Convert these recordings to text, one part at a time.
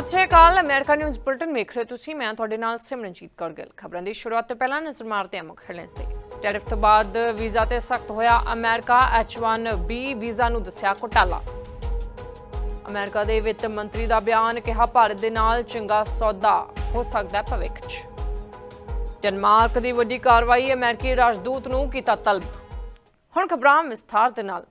ਸਤਿ ਸ਼੍ਰੀ ਅਕਾਲ, America news bulletin ਵੇਖ ਰਹੇ ਤੁਸੀਂ, ਮੈਂ ਤੁਹਾਡੇ ਨਾਲ ਸਿਮਰਨਜੀਤ ਕੌਰ ਗਿੱਲ। ਖਬਰਾਂ ਦੀ ਸ਼ੁਰੂਆਤ ਤੋਂ ਪਹਿਲਾਂ ਨਜ਼ਰ ਮਾਰਦੇ ਹਾਂ ਮੁੱਖ ਹੈਡਲਾਈਨਸ ਤੇ। ਟੈਰਿਫ ਤੋਂ ਬਾਅਦ ਵੀਜ਼ਾ ਤੇ ਸਖਤ ਹੋਇਆ ਅਮਰੀਕਾ H1B ਵੀਜ਼ਾ ਨੂੰ ਦੱਸਿਆ ਘੁਟਾਲਾ। ਅਮਰੀਕਾ ਦੇ ਵਿੱਤ ਮੰਤਰੀ ਦਾ ਬਿਆਨ ਕਿਹਾ ਭਾਰਤ ਦੇ ਨਾਲ ਚੰਗਾ ਸੌਦਾ ਹੋ ਸਕਦਾ ਭਵਿੱਖ 'ਚ। ਡੈਨਮਾਰਕ ਦੀ ਵੱਡੀ ਕਾਰਵਾਈ ਅਮਰੀਕੀ ਰਾਜਦੂਤ ਨੂੰ ਕੀਤਾ ਤਲਬ। ਹੁਣ ਖਬਰਾਂ ਵਿਸਥਾਰ ਦੇ ਨਾਲ।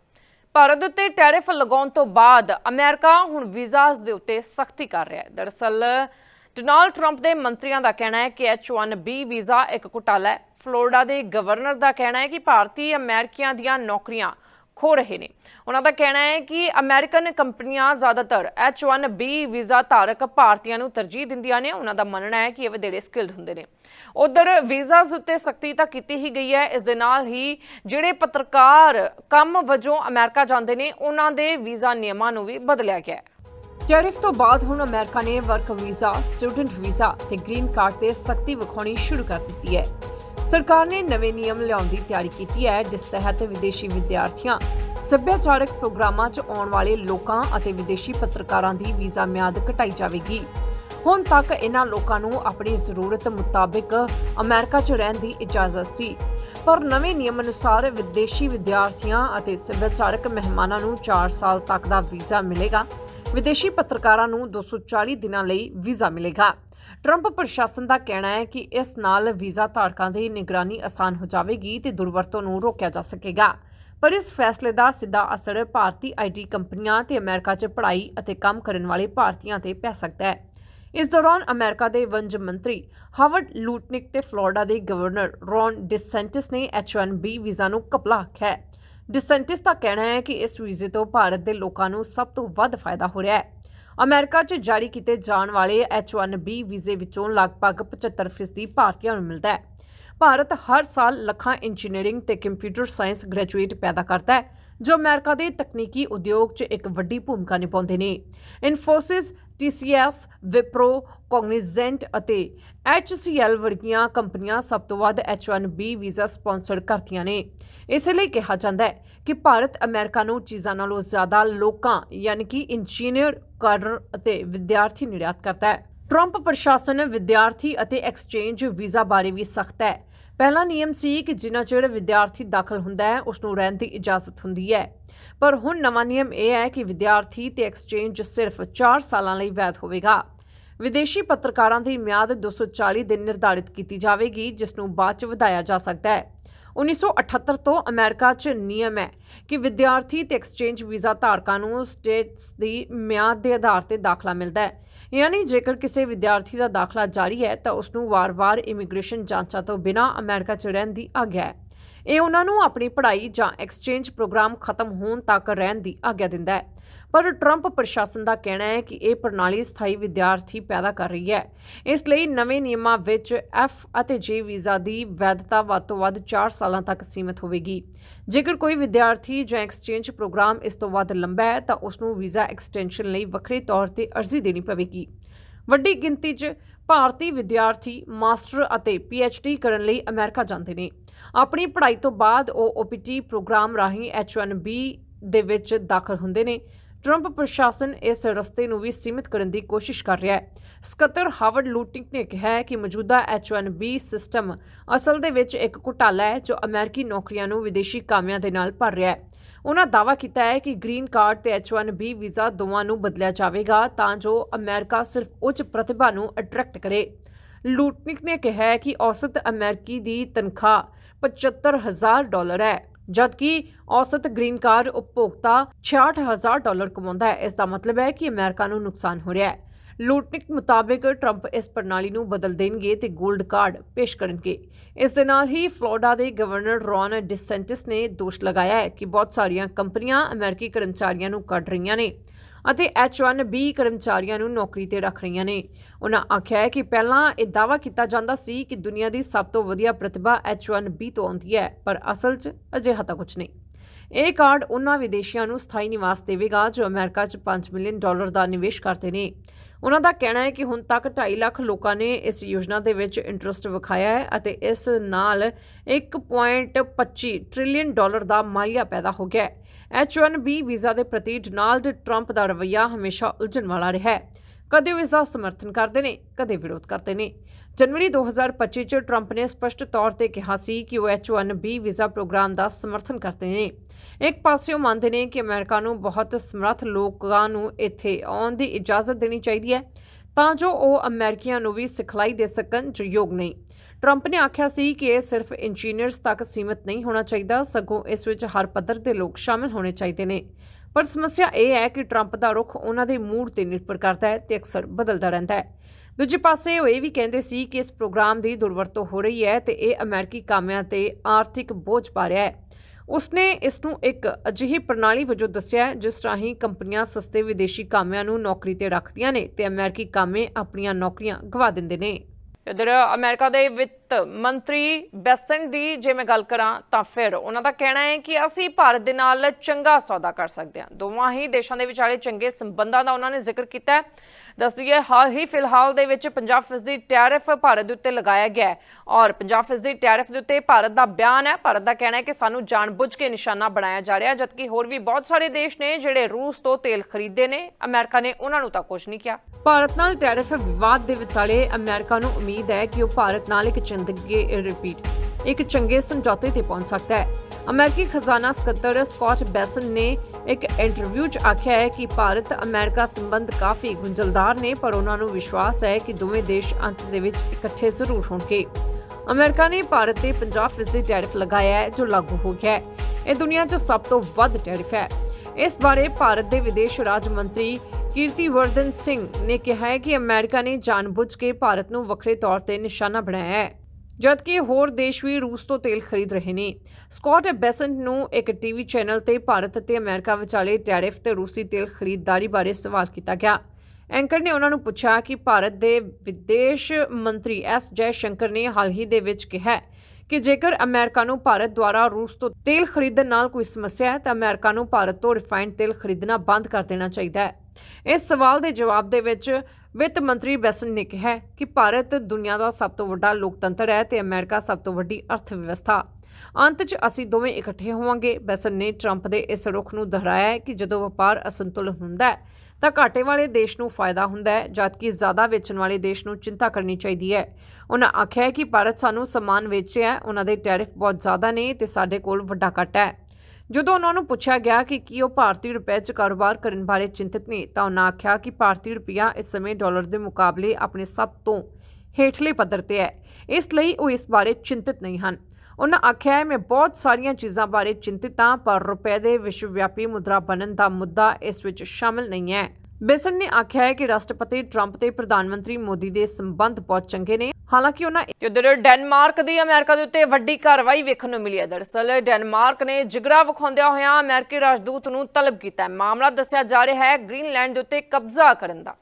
ਭਾਰਤ ਉੱਤੇ ਟੈਰਿਫ ਲਗਾਉਣ ਤੋਂ ਬਾਅਦ ਅਮਰੀਕਾ ਹੁਣ ਵੀਜ਼ਾਸ ਦੇ ਉੱਤੇ ਸਖਤੀ ਕਰ ਰਿਹਾ ਹੈ। ਦਰਅਸਲ, ਡੋਨਾਲਡ ਟਰੰਪ ਦੇ ਮੰਤਰੀਆਂ ਦਾ ਕਹਿਣਾ ਹੈ ਕਿ H1B ਵੀਜ਼ਾ ਇੱਕ ਘੁਟਾਲਾ ਹੈ। ਫਲੋਰੀਡਾ ਦੇ ਗਵਰਨਰ ਦਾ ਕਹਿਣਾ ਹੈ ਕਿ ਭਾਰਤੀ ਅਮਰੀਕੀਆਂ ਦੀਆਂ ਨੌਕਰੀਆਂ ਖੋ ਰਹੇ ਨੇ। ਉਹਨਾਂ ਦਾ ਕਹਿਣਾ ਹੈ ਕਿ ਅਮਰੀਕਨ ਕੰਪਨੀਆਂ ਜ਼ਿਆਦਾਤਰ H1B ਵੀਜ਼ਾ ਧਾਰਕ ਭਾਰਤੀਆਂ ਨੂੰ ਤਰਜੀਹ ਦਿੰਦੀਆਂ ਨੇ। ਉਹਨਾਂ ਦਾ ਮੰਨਣਾ ਹੈ ਕਿ ਇਹ ਵਧੇਰੇ ਸਕਿਲਡ ਹੁੰਦੇ ਨੇ। ਉਧਰ ਵੀਜ਼ਾਸ ਉੱਤੇ ਸਖਤੀ ਤਾਂ ਕੀਤੀ ਹੀ ਗਈ ਹੈ। ਇਸ ਦੇ ਨਾਲ ਹੀ ਜਿਹੜੇ ਪੱਤਰਕਾਰ ਕੰਮ ਵਜੋਂ ਅਮਰੀਕਾ ਜਾਂਦੇ ਨੇ ਉਹਨਾਂ ਦੇ ਵੀਜ਼ਾ ਨਿਯਮਾਂ ਨੂੰ ਵੀ ਬਦਲਿਆ ਗਿਆ ਹੈ। ਟੈਰਿਫ ਤੋਂ ਬਾਅਦ ਹੁਣ ਅਮਰੀਕਾ ਨੇ ਵਰਕ ਵੀਜ਼ਾ, ਸਟੂਡੈਂਟ ਵੀਜ਼ਾ ਤੇ ਗ੍ਰੀਨ ਕਾਰਡ ਤੇ ਸਖਤੀ ਵਿਖਾਉਣੀ ਸ਼ੁਰੂ ਕਰ ਦਿੱਤੀ ਹੈ। ਸਰਕਾਰ ਨੇ ਨਵੇਂ ਨਿਯਮ ਲਿਆਉਣ ਦੀ ਤਿਆਰੀ ਕੀਤੀ ਹੈ, ਜਿਸ ਤਹਿਤ ਵਿਦੇਸ਼ੀ ਵਿਦਿਆਰਥੀਆਂ ਸੱਭਿਆਚਾਰਕ ਪ੍ਰੋਗਰਾਮਾਂ 'ਚ ਆਉਣ ਵਾਲੇ ਲੋਕਾਂ ਅਤੇ ਵਿਦੇਸ਼ੀ ਪੱਤਰਕਾਰਾਂ ਦੀ ਵੀਜ਼ਾ ਮਿਆਦ ਘਟਾਈ ਜਾਵੇਗੀ। ਹੁਣ ਤੱਕ ਇਹਨਾਂ ਲੋਕਾਂ ਨੂੰ ਆਪਣੀ ਜ਼ਰੂਰਤ ਮੁਤਾਬਿਕ ਅਮਰੀਕਾ 'ਚ ਰਹਿਣ ਦੀ ਇਜਾਜ਼ਤ ਸੀ। ਪਰ ਨਵੇਂ ਨਿਯਮ ਅਨੁਸਾਰ ਵਿਦੇਸ਼ੀ ਵਿਦਿਆਰਥੀਆਂ ਅਤੇ ਸੱਭਿਆਚਾਰਕ ਮਹਿਮਾਨਾਂ ਨੂੰ 4 ਸਾਲ ਤੱਕ ਦਾ ਵੀਜ਼ਾ ਮਿਲੇਗਾ। ਵਿਦੇਸ਼ੀ ਪੱਤਰਕਾਰਾਂ ਨੂੰ 240 ਦਿਨਾਂ ਲਈ ਵੀਜ਼ਾ ਮਿਲੇਗਾ। ਟਰੰਪ ਪ੍ਰਸ਼ਾਸਨ ਦਾ ਕਹਿਣਾ ਹੈ ਕਿ ਇਸ ਨਾਲ ਵੀਜ਼ਾ ਧਾਰਕਾਂ ਦੀ ਨਿਗਰਾਨੀ ਆਸਾਨ ਹੋ ਜਾਵੇਗੀ ਤੇ ਦੁਰਵਰਤੋਂ ਨੂੰ ਰੋਕਿਆ ਜਾ ਸਕੇਗਾ। ਪਰ ਇਸ ਫੈਸਲੇ ਦਾ ਸਿੱਧਾ ਅਸਰ ਭਾਰਤੀ ਆਈਟੀ ਕੰਪਨੀਆਂ ਤੇ ਅਮਰੀਕਾ 'ਚ ਪੜ੍ਹਾਈ ਅਤੇ ਕੰਮ ਕਰਨ ਵਾਲੇ ਭਾਰਤੀਆਂ ਤੇ ਪੈ ਸਕਦਾ ਹੈ। ਇਸ ਦੌਰਾਨ ਅਮਰੀਕਾ ਦੇ ਵਣਜ ਮੰਤਰੀ ਹਾਵਰਡ ਲੂਟਨਿਕ ਤੇ ਫਲੋਰੀਡਾ ਦੇ ਗਵਰਨਰ ਰੌਨ ਡਿਸੈਂਟਿਸ ਨੇ H1B ਵੀਜ਼ਾ ਨੂੰ ਕਪਲਾ ਆਖਿਆ ਹੈ। ਡਿਸੈਂਟਿਸ ਦਾ ਕਹਿਣਾ ਹੈ ਕਿ ਇਸ ਵੀਜ਼ੇ ਤੋਂ ਭਾਰਤ ਦੇ ਲੋਕਾਂ ਨੂੰ ਸਭ ਤੋਂ ਵੱਧ ਫਾਇਦਾ ਹੋ ਰਿਹਾ ਹੈ। ਅਮਰੀਕਾ 'ਚ ਜਾਰੀ ਕੀਤੇ ਜਾਣ ਵਾਲੇ H1B ਵੀਜ਼ੇ ਵਿੱਚੋਂ ਲਗਭਗ 75% ਭਾਰਤੀਆਂ ਨੂੰ ਮਿਲਦਾ ਹੈ। ਭਾਰਤ ਹਰ ਸਾਲ ਲੱਖਾਂ ਇੰਜੀਨੀਅਰਿੰਗ ਤੇ ਕੰਪਿਊਟਰ ਸਾਇੰਸ ਗ੍ਰੈਜੂਏਟ ਪੈਦਾ ਕਰਦਾ ਹੈ, ਜੋ ਅਮਰੀਕਾ ਦੇ ਤਕਨੀਕੀ ਉਦਯੋਗ 'ਚ ਇੱਕ ਵੱਡੀ ਭੂਮਿਕਾ ਨਿਭਾਉਂਦੇ ਨੇ। ਇਨਫੋਸਿਸ TCS ਵਿਪਰੋ ਕੋਗਨੀਜ਼ੈਂਟ ਅਤੇ HCL ਵਰਗੀਆਂ ਕੰਪਨੀਆਂ ਸਭ ਤੋਂ ਵੱਧ H1B ਵੀਜ਼ਾ ਸਪਾਂਸਰ ਕਰਦੀਆਂ ਨੇ। ਇਸ ਲਈ ਕਿਹਾ ਜਾਂਦਾ ਹੈ ਕਿ ਭਾਰਤ ਅਮਰੀਕਾ ਨੂੰ ਚੀਜ਼ਾਂ ਨਾਲੋਂ ਜ਼ਿਆਦਾ ਲੋਕਾਂ, ਯਾਨੀ ਕਿ ਇੰਜੀਨੀਅਰ, ਕਾਡਰ ਅਤੇ ਵਿਦਿਆਰਥੀ ਨਿਰਯਾਤ ਕਰਦਾ ਹੈ। ਟਰੰਪ ਪ੍ਰਸ਼ਾਸਨ, ਵਿਦਿਆਰਥੀ ਅਤੇ ਐਕਸਚੇਂਜ ਵੀਜ਼ਾ ਬਾਰੇ ਵੀ ਸਖਤ ਹੈ। ਪਹਿਲਾ ਨਿਯਮ ਸੀ ਕਿ ਜਿੰਨਾ ਚਿਰ ਵਿਦਿਆਰਥੀ ਦਾਖਲ ਹੁੰਦਾ ਹੈ ਉਸ ਨੂੰ ਰਹਿਣ ਦੀ ਇਜਾਜ਼ਤ ਹੁੰਦੀ ਹੈ। ਪਰ ਹੁਣ ਨਵਾਂ ਨਿਯਮ ਇਹ ਹੈ ਕਿ ਵਿਦਿਆਰਥੀ ਤੇ ਐਕਸਚੇਂਜ ਸਿਰਫ 4 ਸਾਲਾਂ ਲਈ ਵੈਧ ਹੋਵੇਗਾ। ਵਿਦੇਸ਼ੀ ਪੱਤਰਕਾਰਾਂ ਦੀ ਮਿਆਦ 240 ਦਿਨ ਨਿਰਧਾਰਿਤ ਕੀਤੀ ਜਾਵੇਗੀ ਜਿਸ ਨੂੰ ਬਾਅਦ ਚ ਵਧਾਇਆ ਜਾ ਸਕਦਾ ਹੈ। 1978 ਤੋਂ ਅਮਰੀਕਾ 'ਚ ਨਿਯਮ ਹੈ ਕਿ ਵਿਦਿਆਰਥੀ ਤੇ ਐਕਸਚੇਂਜ ਵੀਜ਼ਾ ਧਾਰਕਾਂ ਨੂੰ ਸਟੇਟਸ ਦੀ ਮਿਆਦ ਦੇ ਆਧਾਰ ਤੇ ਦਾਖਲਾ ਮਿਲਦਾ ਹੈ। ਯਾਨੀ ਜੇਕਰ ਕਿਸੇ ਵਿਦਿਆਰਥੀ ਦਾ ਦਾਖਲਾ ਜਾਰੀ ਹੈ ਤਾਂ ਉਸ ਨੂੰ ਵਾਰ-ਵਾਰ ਇਮੀਗ੍ਰੇਸ਼ਨ ਜਾਂਚਾਂ ਤੋਂ ਬਿਨਾਂ ਅਮਰੀਕਾ 'ਚ ਰਹਿਣ ਦੀ ਆਗਿਆ ਹੈ। ਇਹ ਉਹਨਾਂ ਨੂੰ ਆਪਣੀ ਪੜ੍ਹਾਈ ਜਾਂ ਐਕਸਚੇਂਜ ਪ੍ਰੋਗਰਾਮ ਖਤਮ ਹੋਣ ਤੱਕ ਰਹਿਣ ਦੀ ਆਗਿਆ ਦਿੰਦਾ ਹੈ। ਪਰ ਟਰੰਪ ਪ੍ਰਸ਼ਾਸਨ ਦਾ ਕਹਿਣਾ ਹੈ ਕਿ ਇਹ ਪ੍ਰਣਾਲੀ ਸਥਾਈ ਵਿਦਿਆਰਥੀ ਪੈਦਾ ਕਰ ਰਹੀ ਹੈ। ਇਸ ਲਈ ਨਵੇਂ ਨਿਯਮਾਂ ਵਿੱਚ ਐਫ ਅਤੇ ਜੇ ਵੀਜ਼ਾ ਦੀ ਵੈਧਤਾ ਵੱਧ ਤੋਂ ਵੱਧ 4 ਸਾਲਾਂ ਤੱਕ ਸੀਮਿਤ ਹੋਵੇਗੀ। ਜੇਕਰ ਕੋਈ ਵਿਦਿਆਰਥੀ ਜਾਂ ਐਕਸਚੇਂਜ ਪ੍ਰੋਗਰਾਮ ਇਸ ਤੋਂ ਵੱਧ ਲੰਬਾ ਹੈ, ਤਾਂ ਉਸ ਨੂੰ ਵੀਜ਼ਾ ਐਕਸਟੈਂਸ਼ਨ ਲਈ ਵੱਖਰੇ ਤੌਰ ਤੇ ਅਰਜ਼ੀ ਦੇਣੀ ਪਵੇਗੀ। ਵੱਡੀ ਗਿਣਤੀ 'ਚ ਭਾਰਤੀ ਵਿਦਿਆਰਥੀ, ਮਾਸਟਰ ਅਤੇ ਡੀ ਕਰਨ ਲਈ ਅਮਰੀਕਾ ਜਾਂਦੇ ਨੇ। ਆਪਣੀ ਪੜ੍ਹਾਈ ਤੋਂ ਬਾਅਦ ਉਹ OPT ਪ੍ਰੋਗਰਾਮ ਰਾਹੀਂ H1B ਦੇ ਵਿੱਚ ਦਾਖਲ ਹੁੰਦੇ ਨੇ। ਟਰੰਪ ਪ੍ਰਸ਼ਾਸਨ ਇਸ ਰਸਤੇ ਨੂੰ ਵੀ ਸੀਮਿਤ ਕਰਨ ਦੀ ਕੋਸ਼ਿਸ਼ ਕਰ ਰਿਹਾ ਹੈ। ਸਕੱਤਰ ਹਾਵਰਡ ਲੂਟਿੰਗ ਨੇ ਕਿਹਾ ਹੈ ਕਿ ਮੌਜੂਦਾ H1B ਸਿਸਟਮ ਅਸਲ ਦੇ ਵਿੱਚ ਇੱਕ ਘੁਟਾਲਾ ਹੈ ਜੋ ਅਮਰੀਕੀ ਨੌਕਰੀਆਂ ਨੂੰ ਵਿਦੇਸ਼ੀ ਕਾਮਿਆਂ ਦੇ ਨਾਲ ਭਰ ਰਿਹਾ ਹੈ। ਉਹਨਾਂ ਦਾਅਵਾ ਕੀਤਾ ਹੈ ਕਿ ਗ੍ਰੀਨ ਕਾਰਡ ਤੇ H1B ਵੀਜ਼ਾ ਦੋਵਾਂ ਨੂੰ ਬਦਲਿਆ ਜਾਵੇਗਾ ਤਾਂ ਜੋ ਅਮਰੀਕਾ ਸਿਰਫ ਉੱਚ ਪ੍ਰਤਿਭਾ ਨੂੰ ਅਟਰੈਕਟ ਕਰੇ। ਲੂਟਨਿਕ ਨੇ ਕਿਹਾ ਕਿ ਔਸਤ ਅਮਰੀਕੀ ਦੀ ਤਨਖਾਹ 75000 ਡਾਲਰ ਹੈ, ਜਦਕਿ ਔਸਤ ਗ੍ਰੀਨ ਕਾਰਡ ਉਪਭੋਗਤਾ 66000 ਡਾਲਰ ਕਮਾਉਂਦਾ ਹੈ। ਇਸ ਦਾ ਮਤਲਬ ਹੈ ਕਿ ਅਮਰੀਕਾ ਨੂੰ ਨੁਕਸਾਨ ਹੋ ਰਿਹਾ ਹੈ। ਲੂਟਨਿਕ ਮੁਤਾਬਕ ਟਰੰਪ ਇਸ ਪ੍ਰਣਾਲੀ ਨੂੰ ਬਦਲ ਦੇਣਗੇ ਤੇ 골ਡ ਕਾਰਡ ਪੇਸ਼ ਕਰਨਗੇ। ਇਸ ਦੇ ਨਾਲ ਹੀ ਫਲੋਰੀਡਾ ਦੇ ਗਵਰਨਰ ਰੌਨ ਡਿਸੈਂਟਿਸ ਨੇ ਦੋਸ਼ ਲਗਾਇਆ ਹੈ ਕਿ ਬਹੁਤ ਸਾਰੀਆਂ ਕੰਪਨੀਆਂ ਅਮਰੀਕੀ ਕਰਮਚਾਰੀਆਂ ਨੂੰ ਕੱਢ ਰਹੀਆਂ ਨੇ ਅਤੇ H1B ਕਰਮਚਾਰੀਆਂ ਨੂੰ ਨੌਕਰੀ ਤੇ ਰੱਖ ਰਹੀਆਂ ਨੇ। ਉਹਨਾਂ ਆਖਿਆ ਹੈ ਕਿ ਪਹਿਲਾਂ ਇਹ ਦਾਅਵਾ ਕੀਤਾ ਜਾਂਦਾ ਸੀ ਕਿ ਦੁਨੀਆ ਦੀ ਸਭ ਤੋਂ ਵਧੀਆ ਪ੍ਰਤਿਭਾ H1B ਤੋਂ ਆਉਂਦੀ ਹੈ, ਪਰ ਅਸਲ 'ਚ ਅਜਿਹਾ ਤਾਂ ਕੁਝ ਨਹੀਂ। ਇਹ ਕਾਰਡ ਉਹਨਾਂ ਵਿਦੇਸ਼ੀਆਂ ਨੂੰ ਸਥਾਈ ਨਿਵਾਸ ਦੇਵੇਗਾ ਜੋ ਅਮਰੀਕਾ 'ਚ 5 ਮਿਲੀਅਨ ਡਾਲਰ ਦਾ ਨਿਵੇਸ਼ ਕਰਦੇ ਨੇ। ਉਹਨਾਂ ਦਾ ਕਹਿਣਾ ਹੈ ਕਿ ਹੁਣ ਤੱਕ 2.5 ਲੱਖ ਲੋਕਾਂ ਨੇ ਇਸ ਯੋਜਨਾ ਦੇ ਵਿੱਚ ਇੰਟਰਸਟ ਵਿਖਾਇਆ ਹੈ ਅਤੇ ਇਸ ਨਾਲ 1.25 ਟ੍ਰਿਲੀਅਨ ਡਾਲਰ ਦਾ ਮਾਲੀਆ ਪੈਦਾ ਹੋ ਗਿਆ ਹੈ। H1B ਵੀਜ਼ਾ ਦੇ ਪ੍ਰਤੀ ਡੋਨਾਲਡ ਟਰੰਪ ਦਾ ਰਵੱਈਆ ਹਮੇਸ਼ਾ ਉਲਝਣ ਵਾਲਾ ਰਿਹਾ ਹੈ। ਕਦੇ ਉਹ ਇਸ ਦਾ ਸਮਰਥਨ ਕਰਦੇ ਨੇ, ਕਦੇ ਵਿਰੋਧ ਕਰਦੇ ਨੇ। ਜਨਵਰੀ 2025 ਚ ਟਰੰਪ ਨੇ ਸਪਸ਼ਟ ਤੌਰ ਤੇ ਕਿਹਾ ਸੀ ਕਿ ਉਹ H1B ਵੀਜ਼ਾ ਪ੍ਰੋਗਰਾਮ ਦਾ ਸਮਰਥਨ ਕਰਦੇ ਨੇ। ਇੱਕ ਪਾਸੇ ਉਹ ਮੰਨਦੇ ਨੇ ਕਿ ਅਮਰੀਕਾ ਨੂੰ ਬਹੁਤ ਸਮਰੱਥ ਲੋਕਾਂ ਨੂੰ ਇੱਥੇ ਆਉਣ ਦੀ ਇਜਾਜ਼ਤ ਦੇਣੀ ਚਾਹੀਦੀ ਹੈ, ਤਾਂ ਜੋ ਉਹ ਅਮਰੀਕੀਆਂ ਨੂੰ ਵੀ ਸਿਖਲਾਈ ਦੇ ਸਕਣ, ਜੋ ਯੋਗ ਨਹੀਂ। ਟਰੰਪ ਨੇ ਆਖਿਆ ਸੀ ਕਿ ਇਹ ਸਿਰਫ ਇੰਜੀਨੀਅਰਸ ਤੱਕ ਸੀਮਿਤ ਨਹੀਂ ਹੋਣਾ ਚਾਹੀਦਾ, ਸਗੋਂ ਇਸ ਵਿੱਚ ਹਰ ਪੱਧਰ ਦੇ ਲੋਕ ਸ਼ਾਮਿਲ ਹੋਣੇ ਚਾਹੀਦੇ ਨੇ। ਪਰ ਸਮੱਸਿਆ ਇਹ ਹੈ ਕਿ ਟਰੰਪ ਦਾ ਰੁਖ ਉਹਨਾਂ ਦੇ ਮੂਡ ਤੇ ਨਿਰਭਰ ਕਰਦਾ ਹੈ ਤੇ ਅਕਸਰ ਬਦਲਦਾ ਰਹਿੰਦਾ ਹੈ। ਦੂਜੇ ਪਾਸੇ ਉਹ ਇਹ ਵੀ ਕਹਿੰਦੇ ਸੀ ਕਿ ਇਸ ਪ੍ਰੋਗਰਾਮ ਦੀ ਦੁਰਵਰਤੋਂ ਹੋ ਰਹੀ ਹੈ ਤੇ ਇਹ ਅਮਰੀਕੀ ਕਾਮਿਆਂ ਤੇ ਆਰਥਿਕ ਬੋਝ ਪਾ ਰਿਹਾ ਹੈ। ਉਸਨੇ ਇਸ ਨੂੰ ਇੱਕ ਅਜਿਹੀ ਪ੍ਰਣਾਲੀ ਵਜੋਂ ਦੱਸਿਆ ਜਿਸ ਰਾਹੀਂ ਕੰਪਨੀਆਂ ਸਸਤੇ ਵਿਦੇਸ਼ੀ ਕਾਮਿਆਂ ਨੂੰ ਨੌਕਰੀ ਤੇ ਰੱਖਦੀਆਂ ਨੇ ਤੇ ਅਮਰੀਕੀ ਕਾਮੇ ਆਪਣੀਆਂ ਨੌਕਰੀਆਂ ਗਵਾ ਦਿੰਦੇ ਨੇ। ਇਧਰ ਅਮਰੀਕਾ ਦੇ ਵਿੱਤ ਮੰਤਰੀ ਬੈਸਨ ਦੀ ਜੇ ਮੈਂ ਗੱਲ ਕਰਾਂ ਤਾਂ ਫਿਰ ਉਹਨਾਂ ਦਾ ਕਹਿਣਾ ਹੈ ਕਿ ਅਸੀਂ ਭਾਰਤ ਦੇ ਨਾਲ ਚੰਗਾ ਸੌਦਾ ਕਰ ਸਕਦੇ ਹਾਂ। ਦੋਵਾਂ ਹੀ ਦੇਸ਼ਾਂ ਦੇ ਵਿਚਾਲੇ ਚੰਗੇ ਸੰਬੰਧਾਂ ਦਾ ਉਹਨਾਂ ਨੇ ਜ਼ਿਕਰ ਕੀਤਾ ਹੈ। ਦੱਸ ਦਈਏ, ਹਾਲ ਹੀ ਫਿਲਹਾਲ ਦੇ ਵਿੱਚ 50% ਟੈਰਿਫ ਭਾਰਤ ਦੇ ਉੱਤੇ ਲਗਾਇਆ ਗਿਆ ਹੈ ਔਰ 50% ਟੈਰਿਫ ਦੇ ਉੱਤੇ ਭਾਰਤ ਦਾ ਬਿਆਨ ਹੈ। ਭਾਰਤ ਦਾ ਕਹਿਣਾ ਹੈ ਕਿ ਸਾਨੂੰ ਜਾਣਬੁੱਝ ਕੇ ਨਿਸ਼ਾਨਾ ਬਣਾਇਆ ਜਾ ਰਿਹਾ ਜਦਕਿ ਹੋਰ ਵੀ ਬਹੁਤ ਸਾਰੇ ਦੇਸ਼ ਨੇ ਜਿਹੜੇ ਰੂਸ ਤੋਂ ਤੇਲ ਖਰੀਦਦੇ ਨੇ, ਅਮਰੀਕਾ ਨੇ ਉਹਨਾਂ ਨੂੰ ਤਾਂ ਕੁਝ ਨਹੀਂ ਕਿਹਾ। ਭਾਰਤ ਨਾਲ ਟੈਰਿਫ ਵਿਵਾਦ ਦੇ ਵਿਚਾਲੇ ਅਮਰੀਕਾ ਨੂੰ ਉਮੀਦ ਹੈ ਕਿ ਉਹ ਭਾਰਤ ਨਾਲ ਇੱਕ ਚੰਗੇ ਰਿਪੀਟ ਇੱਕ ਚੰਗੇ ਸਮਝੌਤੇ ਤੇ ਪਹੁੰਚ ਸਕਦਾ ਹੈ ਅਮਰੀਕੀ ਖਜ਼ਾਨਾ ਸਕੱਤਰ ਸਕਾਟ ਬੈਸਨ ਨੇ ਇੱਕ ਇੰਟਰਵਿਊ 'ਚ ਆਖਿਆ ਹੈ ਕਿ ਭਾਰਤ ਅਮਰੀਕਾ ਸੰਬੰਧ ਕਾਫੀ ਗੁੰਝਲਦਾਰ ਨੇ ਪਰ ਉਹਨਾਂ ਨੂੰ ਵਿਸ਼ਵਾਸ ਹੈ ਕਿ ਦੋਵੇਂ ਦੇਸ਼ ਅੰਤ ਦੇ ਵਿੱਚ ਇਕੱਠੇ ਜ਼ਰੂਰ ਹੋਣਗੇ ਅਮਰੀਕਾ ਨੇ ਭਾਰਤ ਤੇ 50% ਟੈਰਿਫ ਲਗਾਇਆ ਹੈ ਜੋ ਲਾਗੂ ਹੋ ਗਿਆ ਹੈ ਇਹ ਦੁਨੀਆ 'ਚ ਸਭ ਤੋਂ ਵੱਧ ਟੈਰਿਫ ਹੈ ਇਸ ਬਾਰੇ ਭਾਰਤ ਦੇ ਵਿਦੇਸ਼ ਰਾਜ ਮੰਤਰੀ ਕੀਰਤੀਵਰਧਨ ਸਿੰਘ ਨੇ ਕਿਹਾ ਹੈ ਕਿ ਅਮਰੀਕਾ ਨੇ ਜਾਣਬੁੱਝ ਕੇ ਭਾਰਤ ਨੂੰ ਵੱਖਰੇ ਤੌਰ ਤੇ ਨਿਸ਼ਾਨਾ ਬਣਾਇਆ ਹੈ ਜਦਕਿ ਹੋਰ ਦੇਸ਼ ਵੀ ਰੂਸ ਤੋਂ ਤੇਲ ਖਰੀਦ ਰਹੇ ਨੇ। ਸਕਾਟ ਬੈਸੈਂਟ ਨੂੰ ਇੱਕ ਟੀਵੀ ਚੈਨਲ ਤੇ ਭਾਰਤ ਅਤੇ ਅਮਰੀਕਾ ਵਿਚਾਲੇ ਟੈਰਿਫ ਤੇ ਰੂਸੀ ਤੇਲ ਖਰੀਦਦਾਰੀ ਬਾਰੇ ਸਵਾਲ ਕੀਤਾ ਗਿਆ। ਐਂਕਰ ਨੇ ਉਹਨਾਂ ਨੂੰ ਪੁੱਛਿਆ ਕਿ ਭਾਰਤ ਦੇ ਵਿਦੇਸ਼ ਮੰਤਰੀ ਐਸ ਜੈ ਸ਼ੰਕਰ ਨੇ ਹਾਲ ਹੀ ਦੇ ਵਿੱਚ ਕਿਹਾ ਕਿ ਜੇਕਰ ਅਮਰੀਕਾ ਨੂੰ ਭਾਰਤ ਦੁਆਰਾ ਰੂਸ ਤੋਂ ਤੇਲ ਖਰੀਦਣ ਨਾਲ ਕੋਈ ਸਮੱਸਿਆ ਹੈ, ਤਾਂ ਅਮਰੀਕਾ ਨੂੰ ਭਾਰਤ ਤੋਂ ਰਿਫਾਈਨਡ ਤੇਲ ਖਰੀਦਣਾ ਬੰਦ ਕਰ ਦੇਣਾ ਚਾਹੀਦਾ ਹੈ। ਇਸ ਸਵਾਲ ਦੇ ਜਵਾਬ ਦੇ ਵਿੱਚ ਵਿੱਤ ਮੰਤਰੀ ਬੈਸਨ ਨੇ ਕਿਹਾ ਕਿ ਭਾਰਤ ਦੁਨੀਆ ਦਾ ਸਭ ਤੋਂ ਵੱਡਾ ਲੋਕਤੰਤਰ ਹੈ ਤੇ ਅਮਰੀਕਾ ਸਭ ਤੋਂ ਵੱਡੀ ਅਰਥ ਵਿਵਸਥਾ ਅੰਤ 'ਚ ਅਸੀਂ ਦੋਵੇਂ ਇਕੱਠੇ ਹੋਵਾਂਗੇ, ਬੈਸਨ ਨੇ ਟਰੰਪ ਦੇ ਇਸ ਰੁਖ ਨੂੰ ਦੁਹਰਾਇਆ ਕਿ ਜਦੋਂ ਵਪਾਰ ਅਸੰਤੁਲਨ ਹੁੰਦਾ ਹੈ ਤਾਂ ਘਾਟੇ ਵਾਲੇ ਦੇਸ਼ ਨੂੰ ਫਾਇਦਾ ਹੁੰਦਾ ਹੈ, ਜਦਕਿ ਜ਼ਿਆਦਾ ਵੇਚਣ ਵਾਲੇ ਦੇਸ਼ ਨੂੰ ਚਿੰਤਾ ਕਰਨੀ ਚਾਹੀਦੀ ਹੈ। ਉਹਨਾਂ ਆਖਿਆ ਕਿ ਭਾਰਤ ਸਾਨੂੰ ਸਮਾਨ ਵੇਚ ਰਿਹਾ ਹੈ, ਉਹਨਾਂ ਦੇ ਟੈਰਿਫ ਬਹੁਤ ਜ਼ਿਆਦਾ ਨੇ ਤੇ ਸਾਡੇ ਕੋਲ ਵੱਡਾ ਘਾਟਾ ਹੈ। ਜਦੋਂ ਉਹਨਾਂ ਨੂੰ ਪੁੱਛਿਆ ਗਿਆ ਕਿ ਕੀ ਉਹ ਭਾਰਤੀ ਰੁਪਏ 'ਚ ਕਾਰੋਬਾਰ ਕਰਨ ਬਾਰੇ ਚਿੰਤਤ ਨੇ, ਤਾਂ ਉਹਨਾਂ ਆਖਿਆ ਕਿ ਭਾਰਤੀ ਰੁਪਈਆ ਇਸ ਸਮੇਂ ਡਾਲਰ ਦੇ ਮੁਕਾਬਲੇ ਆਪਣੇ ਸਭ ਤੋਂ ਹੇਠਲੇ ਪੱਧਰ ਤੇ ਹੈ। ਇਸ ਲਈ ਉਹ ਇਸ ਬਾਰੇ ਚਿੰਤਤ ਨਹੀਂ ਹਨ। ਉਹਨਾਂ ਆਖਿਆ ਹੈ ਮੈਂ ਬਹੁਤ ਸਾਰੀਆਂ ਚੀਜ਼ਾਂ ਬਾਰੇ ਚਿੰਤਿਤ ਹਾਂ ਪਰ ਰੁਪਏ ਦੇ ਵਿਸ਼ਵ ਵਿਆਪੀ ਮੁਦਰਾ ਬਣਨ ਦਾ ਮੁੱਦਾ ਇਸ ਵਿੱਚ ਸ਼ਾਮਲ ਨਹੀਂ ਹੈ। ਬੇਸਨ ਨੇ ਆਖਿਆ ਹੈ ਕਿ ਰਾਸ਼ਟਰਪਤੀ ਟਰੰਪ ਤੇ ਪ੍ਰਧਾਨ ਮੰਤਰੀ ਮੋਦੀ ਦੇ ਸੰਬੰਧ ਬਹੁਤ ਚੰਗੇ ਨੇ। ਹਾਲਾਂਕਿ ਉਹਨਾਂ ਉਧਰ ਡੈਨਮਾਰਕ ਦੀ ਅਮਰੀਕਾ ਦੇ ਉੱਤੇ ਵੱਡੀ ਕਾਰਵਾਈ ਵੇਖਣ ਨੂੰ ਮਿਲੀ ਹੈ। ਦਰਅਸਲ ਡੈਨਮਾਰਕ ਨੇ ਜਿਗਰਾ ਵਿਖਾਉਂਦਿਆਂ ਹੋਇਆਂ ਅਮਰੀਕੀ ਰਾਜਦੂਤ ਨੂੰ ਤਲਬ ਕੀਤਾ ਹੈ। ਮਾਮਲਾ ਦੱਸਿਆ ਜਾ ਰਿਹਾ ਹੈ ਗ੍ਰੀਨਲੈਂਡ ਦੇ ਉੱਤੇ ਕਬਜ਼ਾ ਕਰਨ ਦਾ।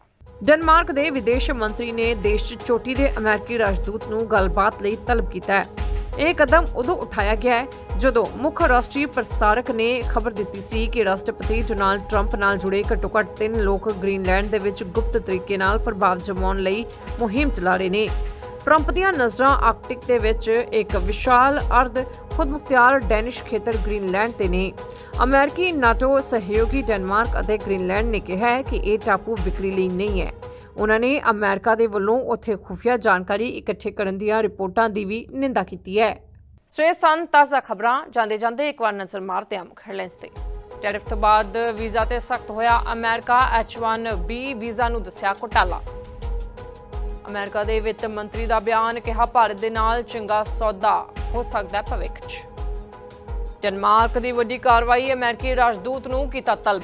ਡੈਨਮਾਰਕ ਦੇ ਵਿਦੇਸ਼ ਮੰਤਰੀ ਨੇ ਦੇਸ਼ 'ਚ ਚੋਟੀ ਦੇ ਅਮਰੀਕੀ ਰਾਜਦੂਤ ਨੂੰ ਗੱਲਬਾਤ ਲਈ ਤਲਬ ਕੀਤਾ ਹੈ। ਇਹ ਕਦਮ ਉਦੋਂ ਉਠਾਇਆ ਗਿਆ ਹੈ ਜਦੋਂ ਮੁੱਖ ਰਾਸ਼ਟਰੀ ਪ੍ਰਸਾਰਕ ਨੇ ਖਬਰ ਦਿੱਤੀ ਸੀ ਕਿ ਰਾਸ਼ਟਰਪਤੀ ਡੋਨਾਲਡ ਟਰੰਪ ਨਾਲ ਜੁੜੇ ਘੱਟੋ-ਘੱਟ ਤਿੰਨ ਲੋਕ ਗ੍ਰੀਨਲੈਂਡ ਦੇ ਵਿੱਚ ਗੁਪਤ ਤਰੀਕੇ ਨਾਲ ਪ੍ਰਭਾਵ ਜਮਾਉਣ ਲਈ ਮੁਹਿੰਮ ਚਲਾ ਰਹੇ ਨੇ। ਟਰੰਪ ਦੀਆਂ ਨਜ਼ਰਾਂ ਆਰਕਟਿਕ ਦੇ ਵਿੱਚ ਇੱਕ ਵਿਸ਼ਾਲ ਅਰਧ ਖੁਦਮੁਖਤਿਆਰ ਡੈਨਿਸ਼ ਖੇਤਰ ਗ੍ਰੀਨਲੈਂਡ ਤੇ ਨੇ। ਅਮਰੀਕੀ ਨਾਟੋ ਸਹਿਯੋਗੀ ਡੈਨਮਾਰਕ ਅਤੇ ਗ੍ਰੀਨਲੈਂਡ ਨੇ ਕਿਹਾ ਹੈ ਕਿ ਇਹ ਟਾਪੂ ਵਿਕਰੀ ਲਈ ਨਹੀਂ ਹੈ। ਉਹਨਾਂ ਨੇ ਅਮਰੀਕਾ ਦੇ ਵੱਲੋਂ ਉੱਥੇ ਖੁਫੀਆ ਜਾਣਕਾਰੀ ਇਕੱਠੇ ਕਰਨ ਦੀਆਂ ਰਿਪੋਰਟਾਂ ਦੀ ਵੀ ਨਿੰਦਾ ਕੀਤੀ ਹੈ। ਸੋ ਇਹ ਸਨ ਤਾਜ਼ਾ ਖਬਰਾਂ, ਜਾਂਦੇ ਜਾਂਦੇ ਇੱਕ ਵਾਰ ਨਜ਼ਰ ਮਾਰਦੇ ਹਾਂ ਮੁੱਖ ਹੈਡਲਾਈਨਸ ਤੇ। ਟੈਰਿਫ ਤੋਂ ਬਾਅਦ ਵੀਜ਼ਾ ਤੇ ਸਖਤ ਹੋਇਆ ਅਮਰੀਕਾ H1B ਵੀਜ਼ਾ ਨੂੰ ਦੱਸਿਆ ਘੁਟਾਲਾ। ਅਮਰੀਕਾ ਦੇ ਵਿੱਤ ਮੰਤਰੀ ਦਾ ਬਿਆਨ ਕਿਹਾ, ਭਾਰਤ ਦੇ ਨਾਲ ਚੰਗਾ ਸੌਦਾ ਹੋ ਸਕਦਾ ਭਵਿੱਖ 'ਚ। ਡੈਨਮਾਰਕ ਦੀ ਵੱਡੀ ਕਾਰਵਾਈ ਅਮਰੀਕੀ ਰਾਜਦੂਤ ਨੂੰ ਕੀਤਾ ਤਲਬ।